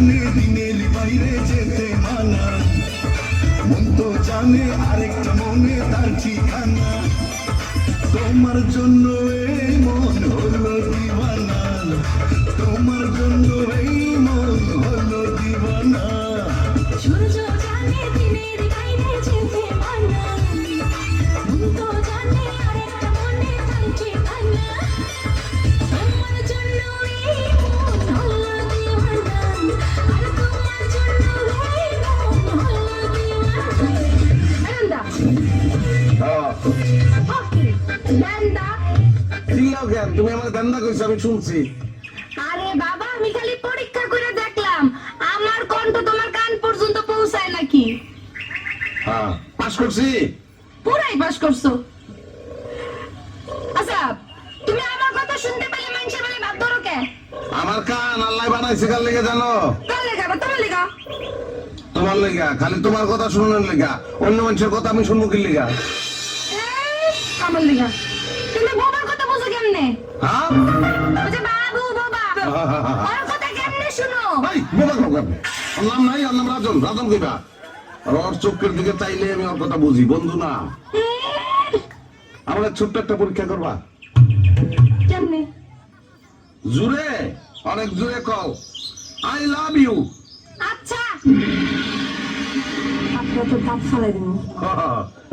জানে দিনের বাইরে যেতে মানা। মন তো জানে আরেকটা মনে তার ঠিকানা। তোমার জন্য এই মন হলো দিবানা তোমার জন্য তুমি আমার গান্দা কইছো আমি শুনছি আরে বাবা আমি খালি পরীক্ষা করে দেখলাম। আমার কণ্ঠ তোমার কান পর্যন্ত পৌঁছায় নাকি? হ্যাঁ পাস করছি পুরাই পাস করছ। আচ্ছা তুমি আমার কথা শুনতে পেলে মানুষের বলে ভাব ধরো কে? আমার কান আল্লাহ বানাইছে কার লেগে জানো? কার লেখা বা তোমার লেখা তোমার লেগা খালি তোমার কথা শুনানোর লেগা অন্য মানুষের কথা আমি শুনব কি লেগা? আমার লেখা তুমি বাবার কথা বুঝো কেমনে? হ্যাঁ? ওই যে বাবু বাবা ওর কথা কেমনে শুনো? ভাই বোবা ওর নাম নাই নাম রাজন রাজন কইবা? চোখের দিকে চাইলে আমি ওর কথা বুঝি বন্ধু না। আমরা ছোট্ট একটা পরীক্ষা করবা। কেমনে? জুড়ে অনেক জুড়ে কও আই লাভ ইউ তো দাঁত ফালাই দেবো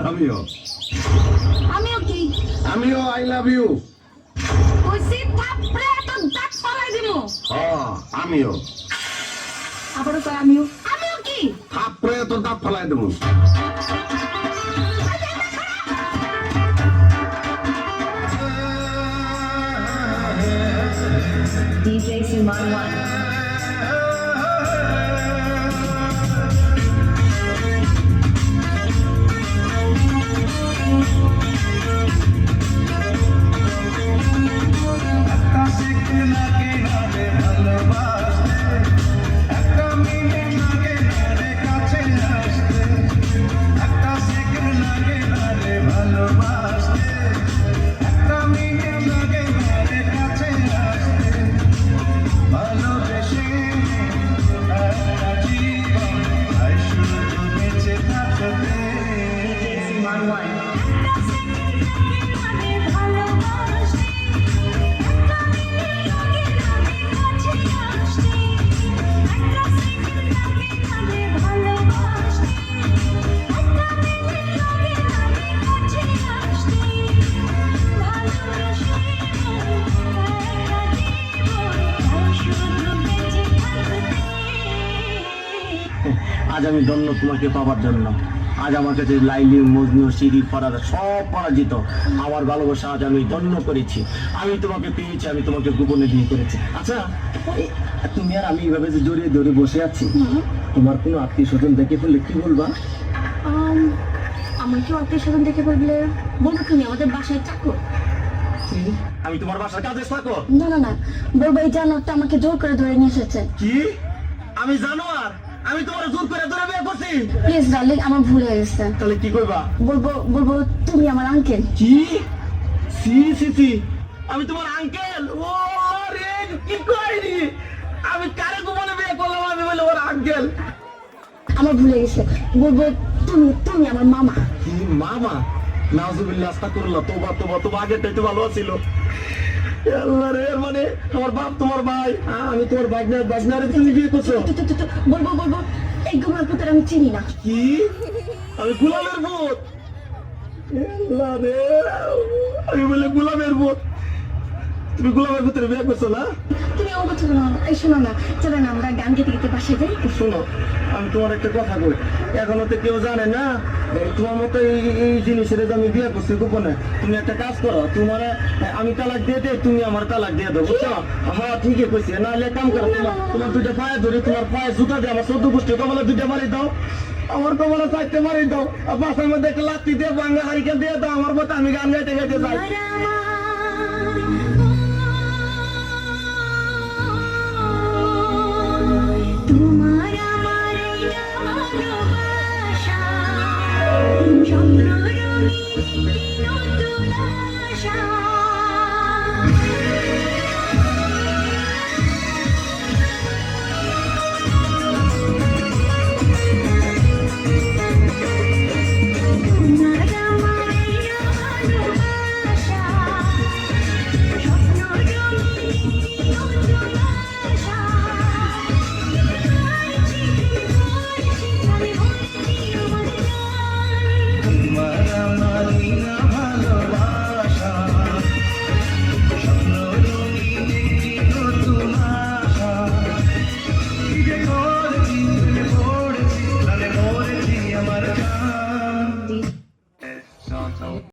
আমিও আমিও কি আমিও আই লাভ ইউ কইছি থাপড়ে তো দাঁত ফালাই দেবো হ্যাঁ আমিও আবার তো আমিও আমিও কি থাপড়ে তো দাঁত ফালাই দেবো DJ Suman 1. আজ আমি ধন্য তোমাকে পাওয়ার জন্য। আজ আমার কাছে লাইলি মজনু সিঁড়ি পড়ার সব পরাজিত। আমার ভালোবাসা আজ আমি ধন্য করেছি। আমি তোমাকে পেয়েছি আমি তোমাকে গোপনে বিয়ে করেছি। আচ্ছা তুমি আর আমি এইভাবে যে জড়িয়ে ধরে বসে আছি তোমার কোনো আত্মীয় স্বজন দেখে ফেললে কি বলবা? আমার কি আত্মীয় স্বজন দেখে বললে বলব তুমি আমাদের বাসায় চাকর আমি তোমার বাসার কাজে থাকো। না না না বলব এই জানোয়ারটা আমাকে জোর করে ধরে নিয়ে এসেছে। কি? আমি জানো আর আমি তোমার জোর করে ধরে বিয়ে করছি। প্লিজ ডার্লিং আমার ভুল হয়ে গেছে। তাহলে কি করবা? বলব বলব তুমি আমার আঙ্কেল কি? সি সি সি। আমি তোমার আঙ্কেল ও রে কি কইনি আমি কারে গোপনে বিয়ে করলাম? আমি বলে ওর আঙ্কেল আমার ভুল গেছে। বলব তুমি তুমি আমার মামা। কি মামা? নাজুবিল্লাহ আস্তাগফিরুল্লাহ তোবা তোবা তোবা আগেরটাই তো ভালো ছিল আল্লাহ রে মানে আমার বাপ তোমার ভাই। আমি তোমার বাজনা বাজনারে তুমি বিয়ে করছ। বলব বলব এই গুমার পুত্র আমি চিনি না। কি? আমি গোলামের ভূত। আল্লাহ রে আমি বলে গোলামের ভূত। তুমি গোলামের ভূতের বিয়ে করছ না? তুমি কথা না এই শোনো না চলো না আমরা গান গেতে গেতে বাসায় যাই। শোনো আমি তোমার একটা কথা কই। এখনও তো কেউ জানে না তোমার মতো এই এই জিনিসের আমি বিয়ে করছি গোপনে তুমি একটা কাজ করো তোমার আমি তালাক দিয়ে দেই তুমি আমার তালাক দিয়ে দাও বুঝছ? হ্যাঁ ঠিকই কইছি নাহলে কাম করো তোমার তোমার দুইটা পায়ে ধরে তোমার পায়ে জুতা দিয়ে আমার চোদ্দ গোষ্ঠী কমলে দুইটা মারি দাও। আমার কমলে চারটে মারি দাও বাসার মধ্যে একটা লাত্তি দিয়ে বাঙ্গা হারিকে দিয়ে দাও আমার মতো আমি গান গাইতে গাইতে যাই। তোমার আমার ভালোবাসা। স্বপ্ন রঙিন নতুন আশা।